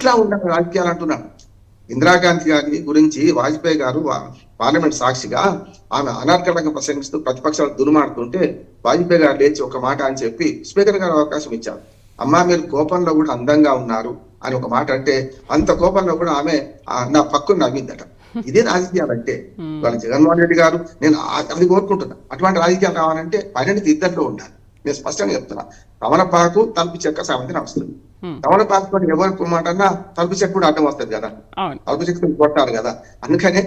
ఎట్లా ఉండాలి రాజకీయాలు అంటున్నాను ఇందిరాగాంధీ గారి గురించి వాజ్పేయి గారు పార్లమెంట్ సాక్షిగా ఆమె అనార్కలంగా ప్రసంగిస్తూ ప్రతిపక్షాలు దురుమాడుతుంటే వాజ్పేయి గారు లేచి ఒక మాట అని చెప్పి స్పీకర్ గారు అవకాశం ఇచ్చారు. అమ్మా మీరు కోపంలో కూడా అందంగా ఉన్నారు అని ఒక మాట అంటే అంత కోపంలో కూడా ఆమె నా పక్కన నవ్విందట. ఇదే రాజకీయాలు అంటే. వాళ్ళ జగన్మోహన్ రెడ్డి గారు నేను అది కోరుకుంటున్నా. అటువంటి రాజకీయాలు కావాలంటే పరిణితి ఇద్దరిలో ఉండాలి. నేను స్పష్టంగా చెప్తున్నా. తమలపాకు తలుపు చెక్క సామెతని వస్తుంది Hmm. తమలపాకు తో ఎవరు మాట తలుపు కూడా అడ్డం వస్తుంది కదా. తలుపు చెక్క కొట్టారు కదా. అందుకనే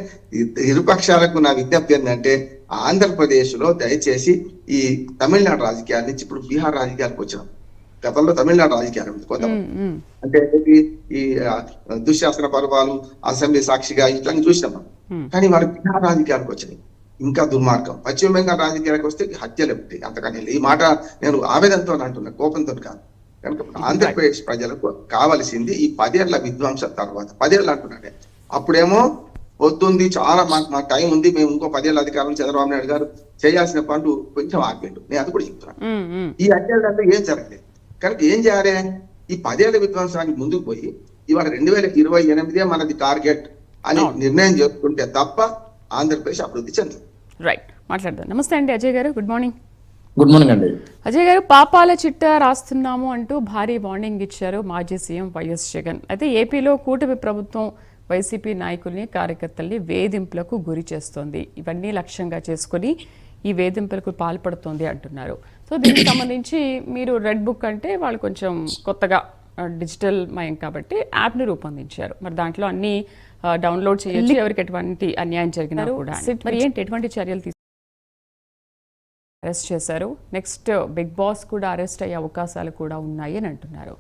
ఇరుపక్షాలకు నా విజ్ఞప్తి ఏంటంటే ఆంధ్రప్రదేశ్లో దయచేసి ఈ తమిళనాడు రాజకీయాల నుంచి ఇప్పుడు బీహార్ రాజకీయాలకు వచ్చినాం గతంలో తమిళనాడు రాజకీయాలు కొంత ఉమ్, ఉమ్, అంటే? ఈ దుశ్శాసన పర్వాలు అసెంబ్లీ సాక్షిగా ఇట్లా చూసినాం. కానీ వాళ్ళు బీహార్ రాజకీయాలకు వచ్చినాయి ఇంకా దుర్మార్గం. పశ్చిమ బెంగాల్ రాజకీయాలకు వస్తే హత్యలు ఉంటాయి. అంతకని ఈ మాట నేను ఆవేదనతో అంటున్నా కోపంతో కాదు. కనుక ఆంధ్రప్రదేశ్ ప్రజలకు కావలసింది ఈ పదేళ్ళ విధ్వంసం తర్వాత. పదేళ్ళు అంటున్నానే అప్పుడేమో పొద్దుంది చాలా మాకు మా టైం ఉంది మేము ఇంకో పదేళ్ళ అధికారులు చంద్రబాబు నాయుడు గారు చేయాల్సిన పనులు కొంచెం ఆగిపోయిండు నేను అది కూడా చెప్తున్నాను. ఈ అధ్యాయంలో ఏం జరగలేదు. కనుక ఏం చేయాలి? ఈ పదేళ్ళ విధ్వంసానికి ముందుకు పోయి ఇవాళ రెండు వేల ఇరవై ఎనిమిదే మనది టార్గెట్ అని. నిర్ణయం చేసుకుంటే తప్ప ఆంధ్రప్రదేశ్ అభివృద్ధి చెందదు. రైట్ మాట్లాడదాం. నమస్తే అండి అజయ్ గారు. గుడ్ మార్నింగ్ గుడ్ మార్నింగ్ అండి అజయ్ గారు పాపాల చిట్ట రాస్తున్నాము అంటూ భారీ వార్నింగ్ ఇచ్చారు మాజీ సీఎం వైఎస్ జగన్. అయితే ఏపీలో కూటమి ప్రభుత్వం వైసీపీ నాయకుల్ని కార్యకర్తల్ని వేధింపులకు గురి చేస్తోంది. ఇవన్నీ లక్ష్యంగా చేసుకొని ఈ వేధింపులకు పాల్పడుతోంది అంటున్నారు. సో దీనికి సంబంధించి మీరు రెడ్ బుక్ అంటే వాళ్ళు కొంచెం కొత్తగా డిజిటల్ మయం కాబట్టి యాప్ని రూపొందించారు. మరి దాంట్లో అన్ని డౌన్లోడ్ చేయొచ్చు. ఎవరికి ఎటువంటి అన్యాయం జరిగినా కూడా. మరి ఏంటి ఎటువంటి చర్యలు తీసుకు అరెస్ట్ చేశారు. నెక్స్ట్ బిగ్ బాస్ కూడా అరెస్ట్ అయ్యే అవకాశాలు కూడా ఉన్నాయి అని అంటున్నారు.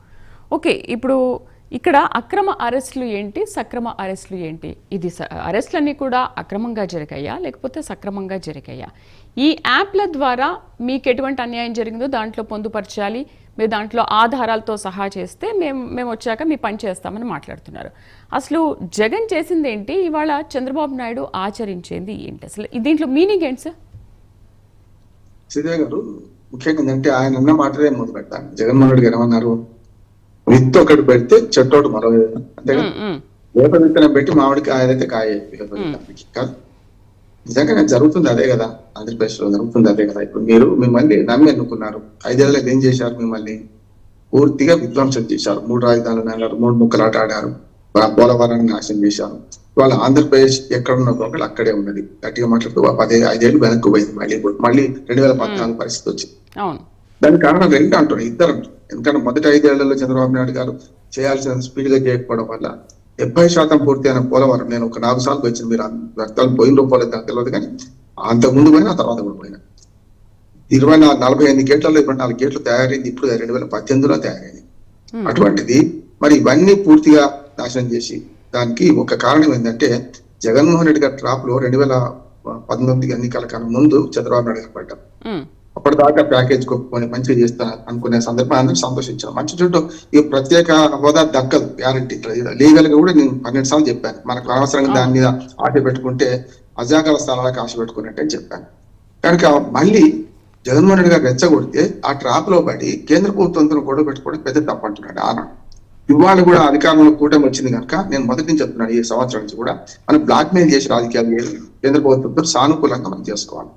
ఓకే ఇప్పుడు ఇక్కడ అక్రమ అరెస్టులు ఏంటి? సక్రమ అరెస్టులు ఏంటి? ఇది స- అరెస్టులన్నీ కూడా అక్రమంగా జరిగాయా? లేకపోతే సక్రమంగా జరిగాయా? ఈ యాప్ల ద్వారా మీకు ఎటువంటి అన్యాయం జరిగిందో దాంట్లో పొందుపరచాలి. మీరు దాంట్లో ఆధారాలతో సహా చేస్తే మేము మేము వచ్చాక మీ పని చేస్తామని మాట్లాడుతున్నారు. అసలు జగన్ చేసింది ఏంటి? ఇవాళ చంద్రబాబు నాయుడు ఆచరించేది ఏంటి? అసలు దీంట్లో మీనింగ్ ఏంటి సార్? శ్రీదేవి గారు ముఖ్యంగా ఏంటంటే ఆయన అన్న మాటలే మొదలు పెడతాను జగన్మోహన్ రెడ్డి గారు ఏమన్నారు? విత్తు ఒకటి పెడితే చెట్టు ఒకటి మరో అంతే. వేప విత్తనం పెట్టి మామిడికి ఆయనైతే కాయ. కాదు. నిజంగా జరుగుతుంది అదే కదా. ఆంధ్రప్రదేశ్లో జరుగుతుంది అదే కదా. ఇప్పుడు మీరు మిమ్మల్ని నమ్మి ఎన్నుకున్నారు. ఐదేళ్ళలో ఏం చేశారు మిమ్మల్ని? పూర్తిగా విధ్వంసం చేశారు. మూడు రాజధానులు అన్నారు మూడు ముక్కలాట ఆడారు. పోలవరాన్ని నాశనం చేశారు. వాళ్ళ ఆంధ్రప్రదేశ్ ఎక్కడ ఉన్న ఒకళ్ళు అక్కడే ఉన్నది. గట్టిగా మాట్లాడుతూ పదే ఐదేళ్ళు వెనక్కి పోయింది మళ్ళీ మళ్ళీ రెండు వేల పద్నాలుగు పరిస్థితి వచ్చింది. దానికి కారణం రెండు అంటున్నారు ఇద్దరు అంటున్నారు ఎందుకంటే మొదటి ఐదేళ్ళలో చంద్రబాబు నాయుడు గారు చేయాల్సిన స్పీడ్గా చేయకపోవడం వల్ల డెబ్బై శాతం పూర్తి అయిన పోలవరం నేను ఒక నాలుగు సార్లు వచ్చింది మీరు రక్తాలు పోయిన పోలేదు నాకు తెలియదు కానీ అంతకు ముందు పోయినా ఆ తర్వాత కూడా పోయినా. ఇరవై నాలుగు నలభై ఎనిమిది గేట్లలో ఇరవై నాలుగు గేట్లు తయారైంది. ఇప్పుడు రెండు వేల పద్దెనిమిదిలో తయారైంది. అటువంటిది మరి ఇవన్నీ పూర్తిగా నాశనం చేసి. దానికి ఒక కారణం ఏంటంటే జగన్మోహన్ రెడ్డి గారి ట్రాప్లో రెండు వేల పంతొమ్మిది ఎన్నికల కన్నా ముందు చంద్రబాబు నాయుడు గారు పడ్డారు. ఉమ్, అప్పటిదాకా ప్యాకేజ్ కొట్టుకొని మంచిగా చేస్తాను అనుకునే సందర్భం అందరూ సంతోషించాను మంచి చుట్టూ ఈ ప్రత్యేక హోదా దక్కదు గ్యారంటీ లీగల్గా కూడా నేను పన్నెండు సార్లు చెప్పాను. మనకు అనవసరంగా దాని మీద ఆశ పెట్టుకుంటే అజాగల స్థలాలకు ఆశ పెట్టుకున్నట్టే చెప్పాను. కనుక మళ్ళీ జగన్మోహన్ రెడ్డి గారు రెచ్చగొడితే ఆ ట్రాప్లో పడి కేంద్ర ప్రభుత్వంతో గొడవ పెట్టుకోవడం పెద్ద తప్పు అంటున్నాడు ఆనాడు. ఇవాళ కూడా అధికారంలో కూటమి వచ్చింది కనుక నేను మొదటి నుంచి చెప్తున్నాను ఈ సంవత్సరం నుంచి కూడా మనం బ్లాక్ మెయిల్ చేసే రాజకీయాలు కేంద్ర ప్రభుత్వంతో సానుకూలంగా మనం చేసుకోవాలి.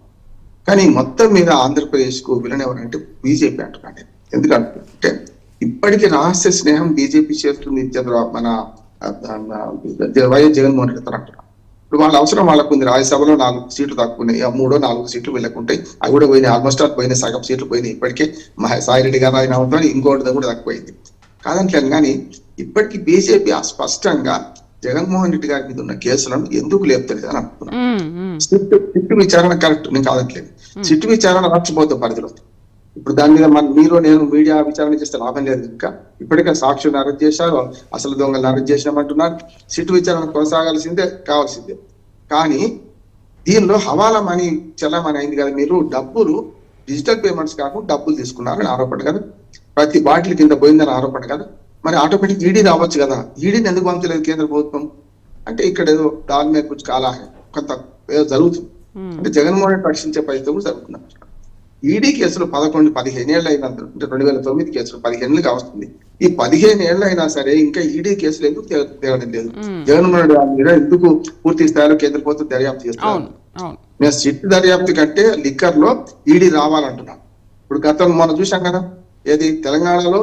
కానీ మొత్తం మీద ఆంధ్రప్రదేశ్కు విలన్ ఎవరంటే బీజేపీ అంటున్నాను ఎందుకంటే ఇప్పటికీ రహస్య స్నేహం బీజేపీ చేస్తుంది చంద్రబాబు మన వైఎస్ జగన్మోహన్ రెడ్డి అంటున్నారు. ఇప్పుడు వాళ్ళ అవసరం వాళ్ళకు ఉంది. రాజ్యసభలో నాలుగు సీట్లు తక్కువన్నాయి ఆ మూడో నాలుగు సీట్లు వీళ్ళకుంటాయి అవి కూడా పోయినాయి. ఆల్మోస్ట్ ఆల్ పోయినాయి. సగం సీట్లు పోయినాయి ఇప్పటికే. సాయి రెడ్డి గారు ఆయన అవుతారు ఇంకోటి కూడా తక్కువైంది. కాదంటలేను కానీ ఇప్పటికీ బీజేపీ స్పష్టంగా జగన్మోహన్ రెడ్డి గారి మీద ఉన్న కేసులను ఎందుకు లేపుతలేదు అని అనుకున్నాను. సిట్ సిట్ విచారణ కరెక్ట్ నేను కాదట్లేదు సిట్ విచారణ రాష్ట్రపోతే పరిధిలో ఇప్పుడు దాని మీద మన మీరు నేను మీడియా విచారణ చేస్తే లాభం లేదు ఇంకా ఇప్పటికే సాక్షులను అరెస్ట్ చేశారు అసలు దొంగలను అరెస్ట్ చేసినామంటున్నారు. సిట్ విచారణ కొనసాగాల్సిందే కావాల్సిందే. కానీ దీనిలో హవాలా మనీ చలామణి అయింది కదా మీరు డబ్బులు డిజిటల్ పేమెంట్స్ కాకుండా డబ్బులు తీసుకున్నారని ఆరోపణ కదా. ప్రతి బాటిల్ కింద పోయిందని ఆరోపణ కదా? మరి ఆటోమేటిక్ ఈడీ రావచ్చు కదా? ఈడీని ఎందుకు పంపలేదు కేంద్ర ప్రభుత్వం? అంటే ఇక్కడ ఏదో దాని మీద కొంచెం కాలా కొంత ఏదో జరుగుతుంది. అంటే జగన్మోహన్ రెడ్డి రక్షించే ప్రయత్నం కూడా జరుగుతుంది ఈడీ కేసులు పదకొండు పదిహేను ఏళ్ళు అయినంత అంటే రెండు వేల తొమ్మిది కేసులు పదిహేనులుగా వస్తుంది. ఈ పదిహేను ఏళ్ళు అయినా సరే ఇంకా ఈడీ కేసులు ఎందుకు తేవడం లేదు? జగన్మోహన్ రెడ్డి మీద ఎందుకు పూర్తి స్థాయిలో కేంద్ర ప్రభుత్వం దర్యాప్తు అవును మేము సిట్ దర్యాప్తు కంటే లిక్కర్లో ఈడీ రావాలంటున్నాం. ఇప్పుడు గతం మనం చూసాం కదా ఏది? తెలంగాణలో?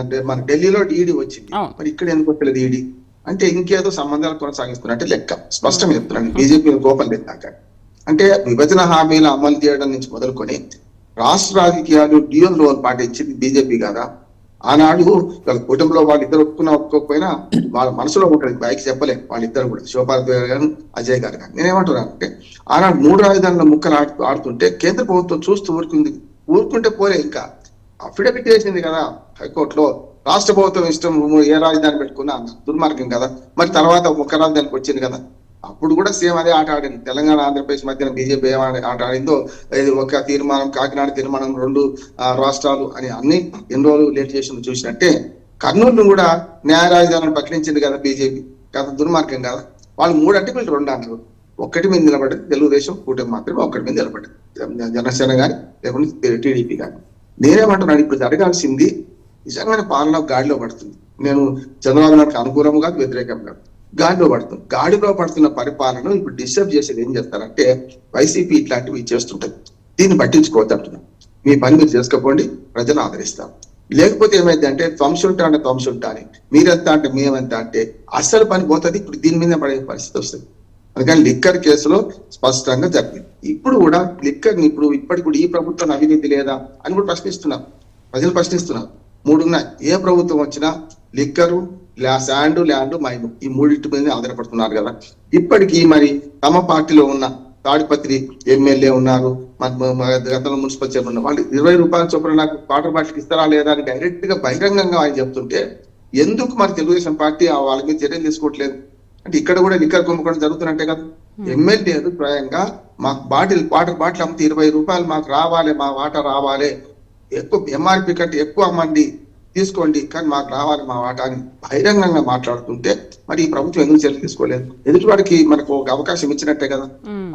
అంటే. మన ఢిల్లీలో ఈడీ వచ్చింది. మరి ఇక్కడ ఎందుకు వచ్చలేదు ఈడీ? అంటే ఇంకేదో సంబంధాలు కొనసాగిస్తున్నట్టే లెక్క స్పష్టంగా చెప్తున్నాను. బీజేపీ కోపం లేదు నాకు అంటే విభజన హామీల అమలు చేయడం నుంచి మొదలుకొని రాష్ట్ర రాజకీయాలు డ్యూయల్ రోల్ పాటించింది బీజేపీ కదా. ఆనాడు వాళ్ళ కుటుంబంలో వాళ్ళిద్దరు ఒప్పుకున్నా ఒప్పుకోకపోయినా వాళ్ళ మనసులో ఉంటుంది. బయకి చెప్పలేం. వాళ్ళిద్దరు కూడా. శివపార్వతి గారు అజయ్ గారు కానీ నేనేమంటున్నాను అంటే ఆనాడు మూడు రాజధానుల ముక్కలు ఆడుతూ ఆడుతుంటే కేంద్ర ప్రభుత్వం చూస్తూ ఊరుకుంది. ఊరుకుంటే పోలే ఇంకా. అఫిడవిట్ చేసింది కదా హైకోర్టులో. రాష్ట్ర ప్రభుత్వం ఇష్టం ఏ రాజధాని పెట్టుకున్నా దుర్మార్గం కదా. మరి తర్వాత ఒక రాజధానికి వచ్చింది కదా. అప్పుడు కూడా సేమ్ అదే ఆట ఆడింది. తెలంగాణ ఆంధ్రప్రదేశ్ మధ్యన బీజేపీ ఏం ఆట ఆడిందో ఇది ఒక తీర్మానం కాకినాడ తీర్మానం రెండు రాష్ట్రాలు అని అన్ని ఎన్ని రోజులు లేట్ చేసి చూసినట్టే కర్నూలు కూడా న్యాయ రాజధానిని ప్రకటించింది కదా బీజేపీ. కదా దుర్మార్గం కదా. వాళ్ళు మూడు అడ్డుకులు రెండు అన్నారు. ఒక్కటి మీద నిలబడ్డది. తెలుగుదేశం కూటమి మాత్రమే ఒక్కటి మీద నిలబడ్డది. జనసేన కానీ లేకుంటే టీడీపీ కానీ నేనేమంటున్నాను ఇప్పుడు జరగాల్సింది నిజంగానే పాలన గాడిలో పడుతుంది. నేను చంద్రబాబు నాయుడుకి అనుకూలం కాదు వ్యతిరేకం కాదు. గాడిలో పడుతుంది. గాడిలో పడుతున్న పరిపాలన ఇప్పుడు డిస్టర్బ్ చేసేది ఏం చేస్తారంటే వైసీపీ ఇట్లాంటివి చేస్తుంటది దీన్ని పట్టించుకోవద్దు అంటున్నాను. మీ పని మీరు చేసుకోండి ప్రజలు ఆదరిస్తారు. లేకపోతే ఏమైంది అంటే ధ్వంసుంటా అంటే ధ్వంసుంటా అని. మీరెంత అంటే మేమెంత అంటే అస్సలు పని పోతుంది. ఇప్పుడు దీని మీద పడే పరిస్థితి వస్తుంది. అందుకని లిక్కర్ కేసులో స్పష్టంగా జరిగింది. ఇప్పుడు కూడా లిక్కర్ ఇప్పుడు ఇప్పటికి కూడా ఈ ప్రభుత్వం అవినీతి లేదా అని కూడా ప్రశ్నిస్తున్నారు ప్రజలు ప్రశ్నిస్తున్నారు మూడున్న ఏ ప్రభుత్వం వచ్చినా లిక్కరు శాండ్ ల్యాండ్ మైను ఈ మూడింటి మీద ఆధారపడుతున్నారు కదా. ఇప్పటికీ మరి తమ పార్టీలో ఉన్న తాడిపత్రి ఎమ్మెల్యే ఉన్నారు గతంలో మున్సిపల్ చైర్మన్ వాళ్ళు ఇరవై రూపాయల చొప్పున నాకు వాటర్ బాటిల్కి ఇస్తారా లేదా అని డైరెక్ట్గా బహిరంగంగా ఆయన చెప్తుంటే ఎందుకు మరి తెలుగుదేశం పార్టీ ఆ వాళ్ళ మీద చర్యలు తీసుకోవట్లేదు? అంటే ఇక్కడ కూడా లిక్కర్ కుంభకోణం జరుగుతున్నట్టే కదా. ఎమ్మెల్యే అభిప్రాయంగా మాకు బాటిల్ వాటర్ బాటిల్ అమ్మితే ఇరవై రూపాయలు మాకు రావాలి మా వాటా రావాలి. ఎక్కువ ఎంఆర్పి కంటే ఎక్కువ అమ్మండి తీసుకోండి కానీ మాకు రావాలి మా వాటా అని బహిరంగంగా మాట్లాడుతుంటే మరి ఈ ప్రభుత్వం ఎందుకు చర్యలు తీసుకోలేదు? ఎదుటి వాడికి మనకు ఒక అవకాశం ఇచ్చినట్టే కదా.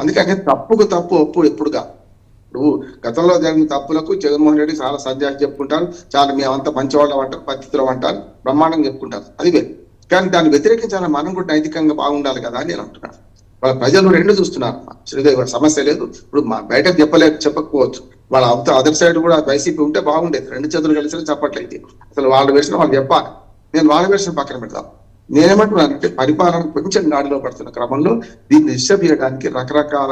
అందుకని తప్పుకు తప్పు ఒప్పు ఎప్పుడుగా. ఇప్పుడు గతంలో జరిగిన తప్పులకు జగన్మోహన్ రెడ్డి చాలా సంజాయి చెప్పుకుంటారు చాలా మేమంతా మంచివాళ్ళం అంటారు పద్ధతిలో అంటారు బ్రహ్మాండంగా చెప్పుకుంటారు. అది వేరు. కానీ దాన్ని వ్యతిరేకించాలని మనం కూడా నైతికంగా బాగుండాలి కదా అని నేను అంటున్నాను. వాళ్ళ ప్రజలు రెండు చూస్తున్నారు. శ్రీదేవి సమస్య లేదు. ఇప్పుడు మా బయటకు చెప్పలేక చెప్పకపోవచ్చు. వాళ్ళ అవత అదర్ సైడ్ కూడా వైసీపీ ఉంటే బాగుండేది. రెండు చేతులు కలిసి చెప్పట్లేదు. అసలు వాళ్ళ వేసిన వాళ్ళు చెప్పాలి. నేను వాళ్ళ వేసిన పక్కన పెడతాను నేనేమంటున్నానంటే పరిపాలన కొంచెం గాడిలో పడుతున్న క్రమంలో దీన్ని డిస్టర్బ్ చేయడానికి రకరకాల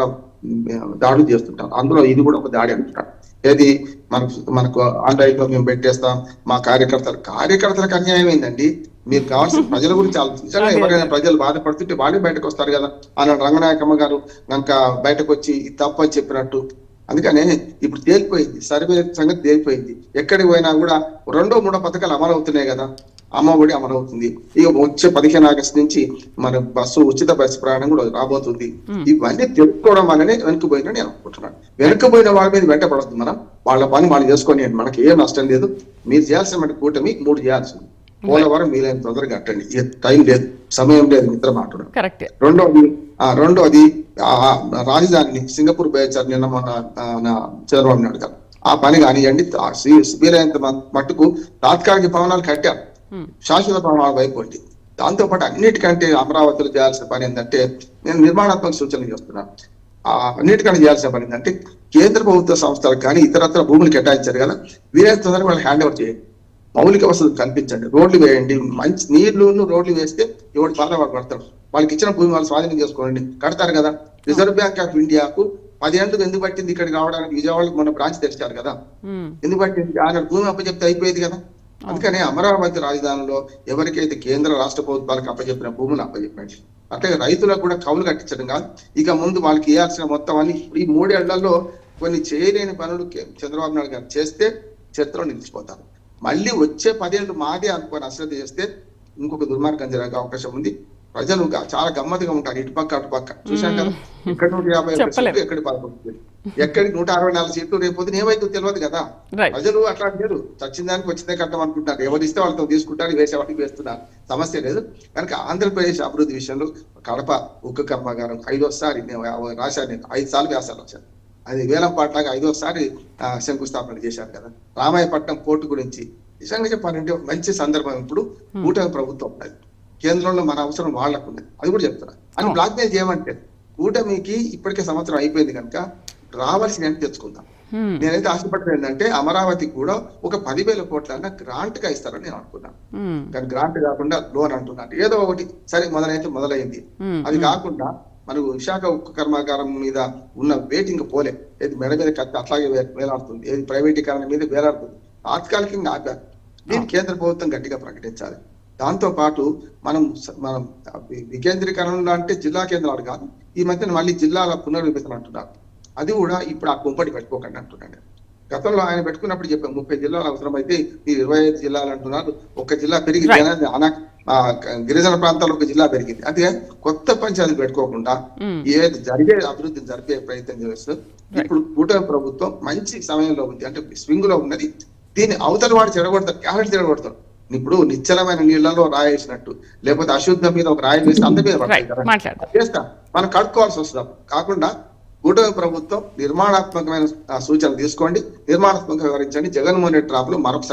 దాడులు చేస్తుంటాం అందులో ఇది కూడా ఒక దాడి అంటున్నాడు ఏది? మనకు మనకు ఆన్లైన్లో మేము పెట్టేస్తాం. మా కార్యకర్తలు కార్యకర్తలకు అన్యాయం ఏందండి మీరు కావాల్సిన ప్రజల గురించి ఆలోచించాలి ఎవరైనా ప్రజలు బాధపడుతుంటే వాళ్ళే బయటకు వస్తారు కదా. ఆనాడు రంగనాయకమ్మ గారు కనుక బయటకు వచ్చి ఇది తప్పు అని చెప్పినట్టు. అందుకనే ఇప్పుడు తేలిపోయింది. సర్వే సంగతి తేలిపోయింది. ఎక్కడికి పోయినా కూడా రెండో మూడో పథకాలు అమలు అవుతున్నాయి కదా. అమ్మ ఒడి అమలు అవుతుంది ఇక వచ్చే పదిహేను ఆగస్టు నుంచి మన బస్సు ఉచిత బస్సు ప్రయాణం కూడా రాబోతుంది. ఇవన్నీ తెలుసుకోవడం వల్లనే వెనుకపోయినా నేను అనుకుంటున్నాను. వెనుకపోయిన వాళ్ళ మీద వెంటపడద్దు మనం. వాళ్ళ పని వాళ్ళు చేసుకొని మనకి ఏం నష్టం లేదు. మీరు చేయాల్సిన కూటమి మూడు చేయాల్సింది. పోలవరం వీలైన తొందరగా కట్టండి టైం లేదు సమయం లేదు మిత్ర మాట్లాడు రెండోది ఆ రెండోది రాజధానిని సింగపూర్ బయచారు నిన్న మన ఆ, నా చంద్రబాబు నాయుడు గారు. ఆ పని కానివ్వండి వీలైనంత మట్టుకు తాత్కాలిక భవనాలు కట్టారు. శాశ్వత భవనాల వైపు వండి దాంతో పాటు అన్నిటికంటే అమరావతిలో చేయాల్సిన పని ఏంటంటే నేను నిర్మాణాత్మక సూచనలు చేస్తున్నాను. ఆ అన్నిటికంటే చేయాల్సిన పని ఏంటంటే కేంద్ర ప్రభుత్వ సంస్థలకు కానీ ఇతరత్ర భూములు కేటాయించారు కదా వీలైనంత తొందరగా వాళ్ళు హ్యాండ్ ఓవర్ చేయండి. మౌలిక వసతులు కల్పించండి రోడ్లు వేయండి. మంచి నీళ్ళు రోడ్లు వేస్తే ఎవరి బాధ పడతారు వాళ్ళకి ఇచ్చిన భూమి వాళ్ళు స్వాధీనం చేసుకోండి. కడతారు కదా. రిజర్వ్ బ్యాంక్ ఆఫ్ ఇండియాకు పదేళ్ళు ఎందుకు పట్టింది ఇక్కడికి రావడానికి? విజయవాడకు మన బ్రాంచ్ తెరిచారు కదా. ఎందుకు పట్టింది? ఆయన భూమి అప్పచెప్తే అయిపోయేది కదా. అందుకనే అమరావతి రాజధానిలో ఎవరికైతే కేంద్ర రాష్ట్ర ప్రభుత్వాలకు అప్పచెప్పిన భూములు అప్పచెప్పండి అట్లాగే రైతులకు కూడా కౌలు కట్టించడం కాదు. ఇక ముందు వాళ్ళకి ఇవ్వాల్సిన మొత్తం అన్ని ఈ మూడేళ్ళలో కొన్ని చేయలేని పనులు చంద్రబాబు నాయుడు గారు చేస్తే చరిత్రలో నిలిచిపోతారు. మళ్ళీ వచ్చే పదేళ్ళు మాదే అనుకొని అశ్రద్ధ చేస్తే ఇంకొక దుర్మార్గం జరిగే అవకాశం ఉంది. ప్రజలు ఇంకా చాలా గమ్మత్తుగా ఉంటారు. ఇటు పక్క అటు పక్క. చూశాం కదా. ఎక్కడ నూట యాభై. సీట్లు ఎక్కడి పదకొండు. ఎక్కడికి నూట అరవై నాలుగు సీట్లు రేపు పొద్దున ఏమైతే తెలియదు కదా ప్రజలు అట్లా లేరు. చచ్చిన దానికి వచ్చిందే కట్టం అనుకుంటారు ఎవరు ఇస్తే వాళ్ళతో తీసుకుంటారు వేసే వాటికి వేస్తున్నారు. సమస్య లేదు. కనుక ఆంధ్రప్రదేశ్ అభివృద్ధి విషయంలో కడప ఉక్కు కర్మాగారం ఐదోసారి నేను రాశాను. నేను ఐదు సార్లు వ్యాసాలు వచ్చాను అది వేలంపాట్లాగా ఐదోసారి శంకుస్థాపన చేశారు కదా. రామాయపట్నం పోర్టు గురించి నిజంగా చెప్పాలంటే మంచి సందర్భం ఇప్పుడు కూటమి ప్రభుత్వం ఉన్నది. కేంద్రంలో మన అవసరం వాళ్ళకు ఉన్నది. అది కూడా చెప్తున్నా. అని. బ్లాక్ మెయిల్ చేయమంటే కూటమికి ఇప్పటికే సంవత్సరం అయిపోయింది కనుక రావాల్సిన తెచ్చుకుందాం. నేనైతే ఆశపడ్డది ఏంటంటే అమరావతికి కూడా ఒక పదివేల కోట్ల గ్రాంట్గా ఇస్తారని నేను అనుకున్నాను. కానీ గ్రాంట్ కాకుండా లోన్ అంటున్నాను. ఏదో ఒకటి. సరే మొదలైతే మొదలైంది. అది కాకుండా మనకు విశాఖ ఉక్కు కర్మాగారం మీద ఉన్న వెయిటింగ్ పోలే. ఏది మెడ మీద కత్తి అట్లాగే వేలాడుతుంది. ఏది ప్రైవేటీకరణ మీద వేలాడుతుంది. తాత్కాలికంగా ఆపారు. దీన్ని కేంద్ర ప్రభుత్వం గట్టిగా ప్రకటించాలి. దాంతో పాటు మనం మనం వికేంద్రీకరణ అంటే జిల్లా కేంద్రాలు కాదు ఈ మధ్యన మళ్ళీ జిల్లాల పునర్విభజన అంటున్నారు. అది కూడా ఇప్పుడు ఆ కుంపటి పెట్టుకోకండి అంటున్నాను గతంలో ఆయన పెట్టుకున్నప్పుడు చెప్పాం ముప్పై జిల్లాలు అవసరమైతే మీరు ఇరవై ఐదు జిల్లాలు అంటున్నారు. ఒక జిల్లా. అనేది అనా గిరిజన ప్రాంతాల్లో ఒక జిల్లా పెరిగింది. అదే కొత్త పంచాయతీ పెట్టుకోకుండా. ఏది జరిగే అభివృద్ధిని జరిపే ప్రయత్నం చేస్తూ ఇప్పుడు కూటమి ప్రభుత్వం మంచి సమయంలో ఉంది. అంటే స్వింగ్లో ఉన్నది. దీన్ని అవతల వాడు చెడగొడతారు క్యారెట్ చెడగొడతారు ఇప్పుడు నిశ్చలమైన నీళ్ళలో రాయేసినట్టు లేకపోతే అశుద్ధం మీద ఒక రాయి వేస్తే అంత మీద చేస్తా. మనం కడుక్కోవాల్సి వస్తుంది. కాకుండా కూటమి ప్రభుత్వం నిర్మాణాత్మకమైన సూచనలు తీసుకోండి నిర్మాణాత్మకంగా వివరించండి. జగన్మోహన్ రెడ్డి ట్రాప్లో మరొకసారి